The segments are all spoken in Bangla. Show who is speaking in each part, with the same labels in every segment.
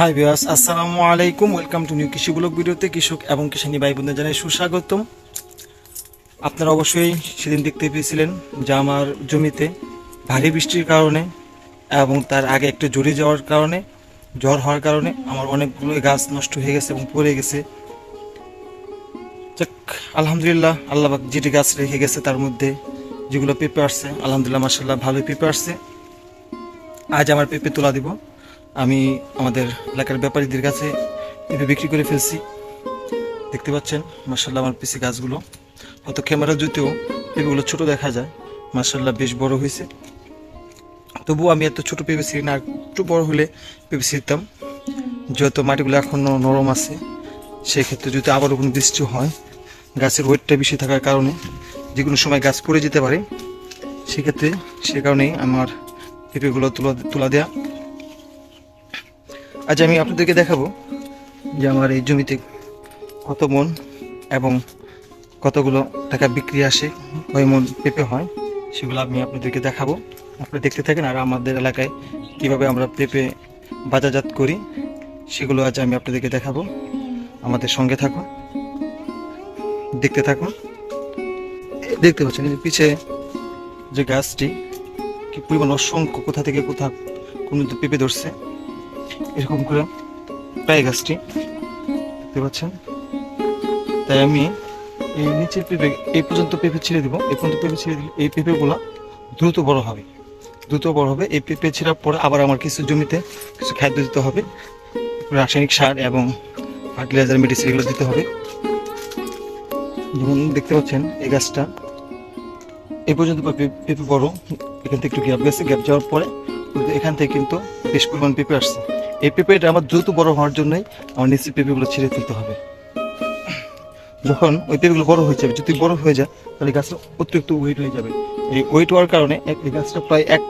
Speaker 1: হাই ভিউয়ার্স আসসালামু আলাইকুম welcome to new Krishi blog ভিডিওতে কৃষক এবং কৃষানি ভাই বোনদের জানাই সুস্বাগতম। আপনারা অবশ্যই সেদিন দেখতে পেয়েছিলেন যে আমার জমিতে ভারী বৃষ্টির কারণে এবং তার আগে একটু জড়ে যাওয়ার কারণে জ্বর হওয়ার কারণে আমার অনেকগুলো গাছ নষ্ট হয়ে গেছে এবং পড়ে গেছে। যাক, আলহামদুলিল্লাহ, আল্লাহ যেটি গাছ রেখে গেছে তার মধ্যে যেগুলো পেঁপে আসছে, আলহামদুলিল্লাহ মাসাল্লাহ ভালোই পেঁপে আসছে। আজ আমার পেঁপে তোলা দিব। আমি আমাদের এলাকার ব্যাপারীদের কাছে পেঁপে বিক্রি করে ফেলছি। দেখতে পাচ্ছেন মার্শাল্লাহ আমার পিসি গাছগুলো। হয়তো ক্যামেরা জুতেও পেঁপেগুলো ছোট দেখা যায়। মার্শাল্লাহ বেশ বড় হয়েছে। তবুও আমি এত ছোট পেঁপে ছিঁড়ি না একটু বড় হলে পেঁপে ছিঁড়তাম। যেহেতু মাটিগুলো এখনও নরম আছে, সেক্ষেত্রে যদি আবারও কোনো বৃষ্টি হয়, গাছের ওয়েটটা বেশি থাকার কারণে যে কোনো সময় গাছ পড়ে যেতে পারে। সেক্ষেত্রে সে কারণেই আমার পেঁপেগুলো তোলা তোলা দেওয়া আজ আমি আপনাদেরকে দেখাবো যে আমার এই জমিতে কত মন এবং কতগুলো টাকা বিক্রি আসে, কয় মন পেঁপে হয়, সেগুলো আমি আপনাদেরকে দেখাবো। আপনারা দেখতে থাকেন আর আমাদের এলাকায় কীভাবে আমরা পেঁপে বাজারজাত করি, সেগুলো আজ আমি আপনাদেরকে দেখাবো। আমাদের সঙ্গে থাকুন, দেখতে থাকুন। দেখতে পাচ্ছেন পিছে যে গাছটি, কি পরিমাণ অসংখ্য, কোথা থেকে কোথা কোন পেঁপে ধরছে। এরকম করে প্রায় গাছটি দেখতে পাচ্ছেন? তাই আমি এই নিচের পেঁপে এই পর্যন্ত পেঁপে ছেড়ে দিব। এই পর্যন্ত পেঁপে ছেড়ে দিলে এই পেঁপেগুলো দ্রুত বড় হবে। দ্রুত বড় হবে। এই পেঁপে ছেঁড়ার পরে আবার আমার কিছু জমিতে কিছু খাদ্য দিতে হবে। রাসায়নিক সার এবং ফার্টিলাইজার মেডিসিন এগুলো দিতে হবে। যেমন দেখতে পাচ্ছেন, এই গাছটা এই পর্যন্ত পেঁপে বড়। এখান থেকে একটু গ্যাপ গেছে। গ্যাপ যাওয়ার পরে এখান থেকে কিন্তু বেশ পরিমাণ পেঁপে আসছে। এই পেঁপেটা আমার দ্রুত বড় হওয়ার জন্যই আমার নিচের পেঁপেগুলো ছিঁড়ে ফেলতে হবে। যখন ওই পেঁপেগুলো বড় হয়ে যাবে, যদি বড় হয়ে যায়, তাহলে গাছটা অতিরিক্ত ওয়েট হয়ে যাবে। এই ওয়েট হওয়ার কারণে এই গাছটা প্রায় এক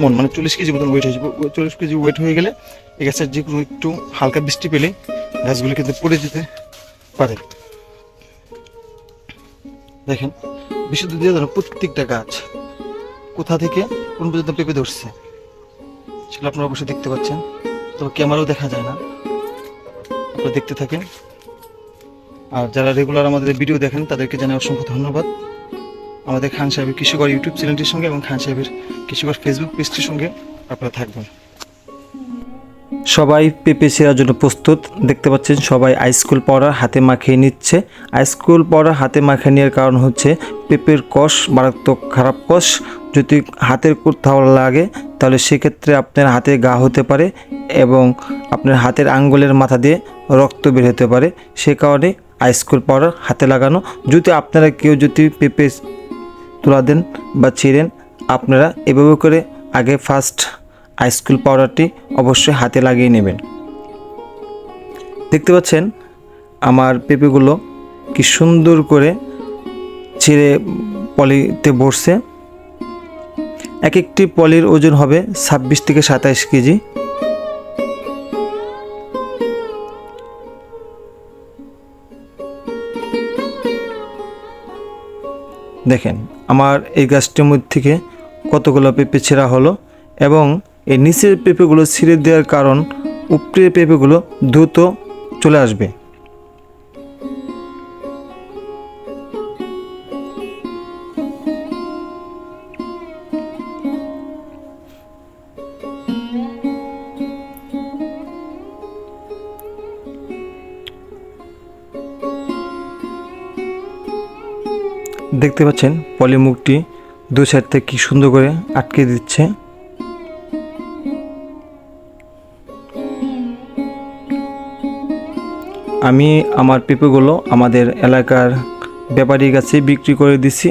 Speaker 1: মন মানে চল্লিশ কেজি মতন ওয়েট হয়ে যাবে। চল্লিশ কেজি ওয়েট হয়ে গেলে এই গাছটা যে কোনো একটু হালকা বৃষ্টি পেলে গাছগুলো কিন্তু পড়ে যেতে পারে। দেখেন, বিশুদ্ধ দিয়ে ধরো প্রত্যেকটা গাছ কোথা থেকে কোন পর্যন্ত পেঁপে ধরছে, সেগুলো আপনারা অবশ্যই দেখতে পাচ্ছেন। তবে ক্যামেরাও দেখা যায় না। আপনারা দেখতে থাকেন। আর যারা রেগুলার আমাদের ভিডিও দেখেন, তাদেরকে জানাই অসংখ্য ধন্যবাদ। আমাদের খান সাহেবের কৃষকর ইউটিউব চ্যানেলটির সঙ্গে এবং খান সাহেবের কৃষকর ফেসবুক পেজটির সঙ্গে আপনারা থাকবেন। সবাই পেঁপে ছেঁড়ার জন্য প্রস্তুত। দেখতে পাচ্ছেন, সবাই আইসকুল পাউডার হাতে মাখিয়ে নিচ্ছে। আইসকুল পাউডার হাতে মাখিয়ে নেওয়ার কারণ হচ্ছে পেঁপের কষ, মারাত্মক খারাপ কষ। যদি হাতের কোথাও লাগে তাহলে সেক্ষেত্রে আপনার হাতে গা হতে পারে এবং আপনার হাতের আঙ্গুলের মাথা দিয়ে রক্ত বের হতে পারে। সে কারণে আইসকুল পাউডার হাতে লাগানো। যদি আপনারা কেউ যদি পেঁপে তুলা দেন বা ছিঁড়েন আপনারা এভাবে করে আগে ফার্স্ট আইসকুল পাউডারটি অবশ্যই হাতে লাগিয়ে নেবেন। দেখতে পাচ্ছেন আমার পেঁপেগুলো কি সুন্দর করে ছিঁড়ে পলিতে বসছে এক একটি পলির ওজন হবে ছাব্বিশ থেকে সাতাইশ কেজি। দেখেন, আমার এই গাছটির মধ্যে থেকে কতগুলো পেঁপে ছেঁড়া হলো এবং এই নিচের পেঁপেগুলো ছিঁড়ে দেওয়ার কারণ উপরের পেঁপেগুলো দ্রুত চলে আসবে। দেখতে পাচ্ছেন পলিমুখটি দু সাইড থেকে কি সুন্দর করে আটকে দিচ্ছে। আমি আমার পেঁপেগুলো আমাদের এলাকার ব্যাপারীর কাছে বিক্রি করে দিছি।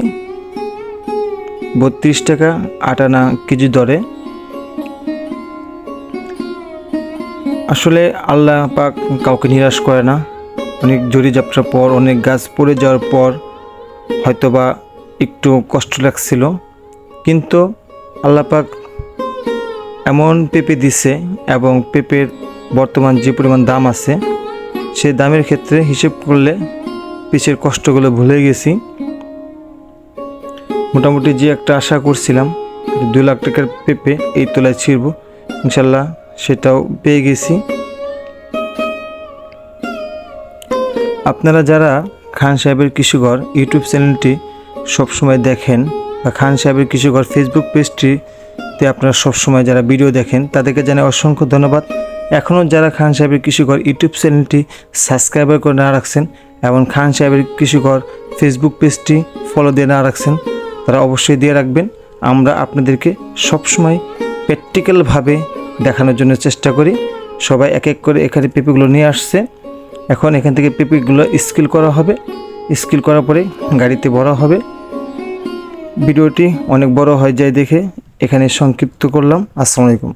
Speaker 1: বত্রিশ টাকা আটানা কেজি দরে। আসলে আল্লাহ পাক কাউকে নিরাশ করে না। অনেক জড়ি যাত্রার পর, অনেক গাছ পড়ে যাওয়ার পর হয়তোবা একটু কষ্ট লাগছিল, কিন্তু আল্লাপাক এমন পেঁপে দিছে এবং পেঁপের বর্তমান যে পরিমাণ দাম আছে, সেই দামের ক্ষেত্রে হিসেব করলে পিছের কষ্টগুলো ভুলে গেছি। মোটামুটি যে একটা আশা করছিলাম দু লাখ টাকার পেঁপে এই তোলায় ছিড়ব, ইনশাল্লাহ সেটাও পেয়ে গেছি। আপনারা যারা খান সাহেবের কৃষিঘর ইউটিউব চ্যানেলটি সবসময় দেখেন বা খান সাহেবের কৃষিঘর ফেসবুক পেজটিতে আপনারা সবসময় যারা ভিডিও দেখেন, তাদেরকে জানাই অসংখ্য ধন্যবাদ। এখনও যারা খান সাহেবের কৃষিঘর ইউটিউব চ্যানেলটি সাবস্ক্রাইবার করে না রাখছেন এবং খান সাহেবের কৃষিঘর ফেসবুক পেজটি ফলো দিয়ে না রাখছেন, তারা অবশ্যই দিয়ে রাখবেন। আমরা আপনাদেরকে সবসময় প্র্যাকটিক্যালভাবে দেখানোর জন্য চেষ্টা করি। সবাই এক এক করে এখানে পেঁপেগুলো নিয়ে আসছে। এখন এখান থেকে পেঁপেগুলো স্কিল করা হবে। স্কিল করার পরে গাড়িতে বড় হবে। ভিডিওটি অনেক বড় হয়ে যায় দেখে এখানে সংক্ষিপ্ত করলাম। আসসালামু আলাইকুম।